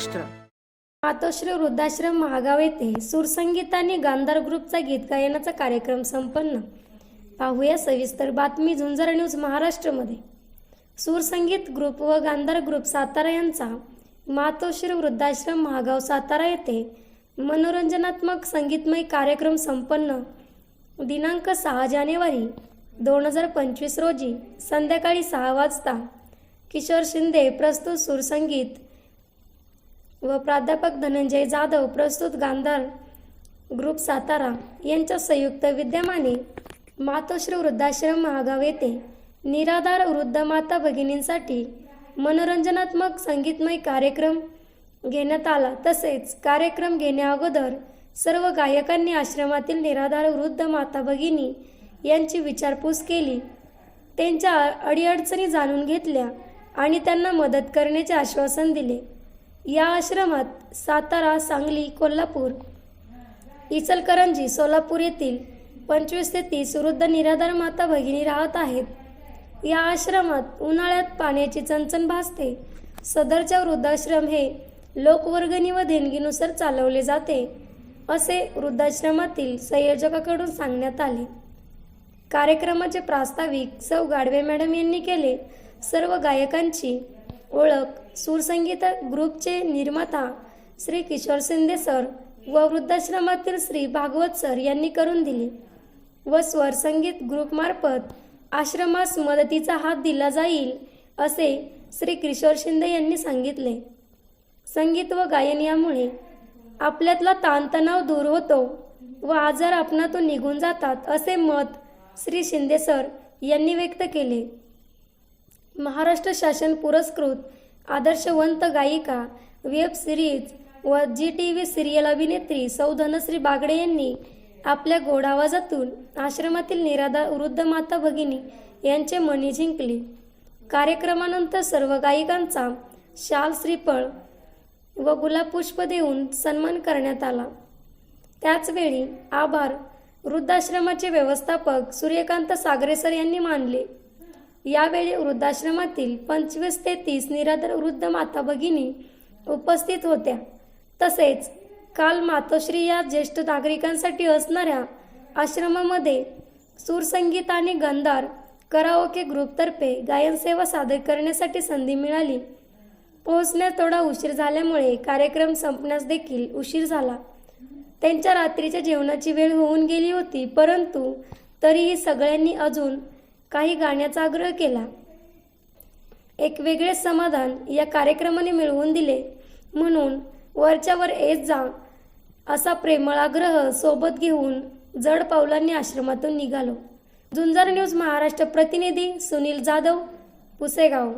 मातोश्री वृद्धाश्रम महागाव येथे सुरसंगीत आणि गांधार ग्रुपचा गीत गायनाचा कार्यक्रम संपन्न. पाहूया सविस्तर बातमी झुंजर न्यूज महाराष्ट्रमध्ये. सुरसंगीत ग्रुप व गांधार ग्रुप सातारा यांचा मातोश्री वृद्धाश्रम महागाव सातारा येथे मनोरंजनात्मक संगीतमय कार्यक्रम संपन्न. दिनांक सहा जानेवारी दोन हजार पंचवीस रोजी संध्याकाळी सहा वाजता किशोर शिंदे प्रस्तुत सुरसंगीत व प्राध्यापक धनंजय जाधव प्रस्तुत गांधार ग्रुप सातारा यांच्या संयुक्त विद्यमाने मातोश्री वृद्धाश्रम महागाव येथे निराधार वृद्ध माता भगिनींसाठी मनोरंजनात्मक संगीतमय कार्यक्रम घेण्यात आला. तसेच कार्यक्रम घेण्याअगोदर सर्व गायकांनी आश्रमातील निराधार वृद्ध माता भगिनी यांची विचारपूस केली. त्यांच्या अडीअडचणी जाणून घेतल्या आणि त्यांना मदत करण्याचे आश्वासन दिले. या आश्रमात सातारा सांगली कोल्हापूर इचलकरंजी सोलापूर येथील पंचवीस ते तीस वृद्ध निराधार माता भगिनी राहत आहेत. या आश्रमात उन्हाळ्यात पाण्याची चणचण भासते. सदरच्या वृद्धाश्रम हे लोकवर्गणी व देणगीनुसार चालवले जाते असे वृद्धाश्रमातील संयोजकाकडून सांगण्यात आले. कार्यक्रमाचे प्रास्ताविक सौ गाडवे मॅडम यांनी केले. सर्व गायकांची ओळख सूरसंगीत ग्रुपचे निर्माता श्री किशोर शिंदे सर व वृद्धाश्रमातील श्री भागवत सर यांनी करून दिली. व स्वर संगीत ग्रुपमार्फत आश्रमास मदतीचा हात दिला जाईल असे श्री किशोर शिंदे यांनी सांगितले. संगीत व गायन यामुळे आपल्यातला ताणतणाव दूर होतो व आजार आपणातून निघून जातात असे मत श्री शिंदे सर यांनी व्यक्त केले. महाराष्ट्र शासन पुरस्कृत आदर्शवंत गायिका वेब सिरीज व जी टी व्ही सिरियल अभिनेत्री सौ धनश्री बागडे यांनी आपल्या गोड आवाजातून आश्रमातील निराधार वृद्ध माता भगिनी यांचे मणी जिंकले. कार्यक्रमानंतर सर्व गायिकांचा शाल श्रीफळ व गुलाबपुष्प देऊन सन्मान करण्यात आला. त्याचवेळी आभार वृद्धाश्रमाचे व्यवस्थापक सूर्यकांत सागरेसर यांनी मानले. यावेळी वृद्धाश्रमातील पंचवीस ते तीस निराधार वृद्ध माता भगिनी उपस्थित होत्या. तसेच काल मातोश्री या ज्येष्ठ नागरिकांसाठी असणाऱ्या आश्रमामध्ये सूरसंगीत आणि गंधार कराओके ग्रुपतर्फे गायनसेवा सादर करण्यासाठी संधी मिळाली. पोहोचण्यास थोडा उशीर झाल्यामुळे कार्यक्रम संपण्यास देखील उशीर झाला. त्यांच्या रात्रीच्या जेवणाची वेळ होऊन गेली होती परंतु तरीही सगळ्यांनी अजून काही गाण्याचा आग्रह केला. एक वेगळे समाधान या कार्यक्रमाने मिळवून दिले. म्हणून वरच्यावर येत जा असा प्रेमळ आग्रह सोबत घेऊन जड पावलांनी आश्रमातून निघालो. झुंजार न्यूज महाराष्ट्र प्रतिनिधी सुनील जाधव पुसेगाव.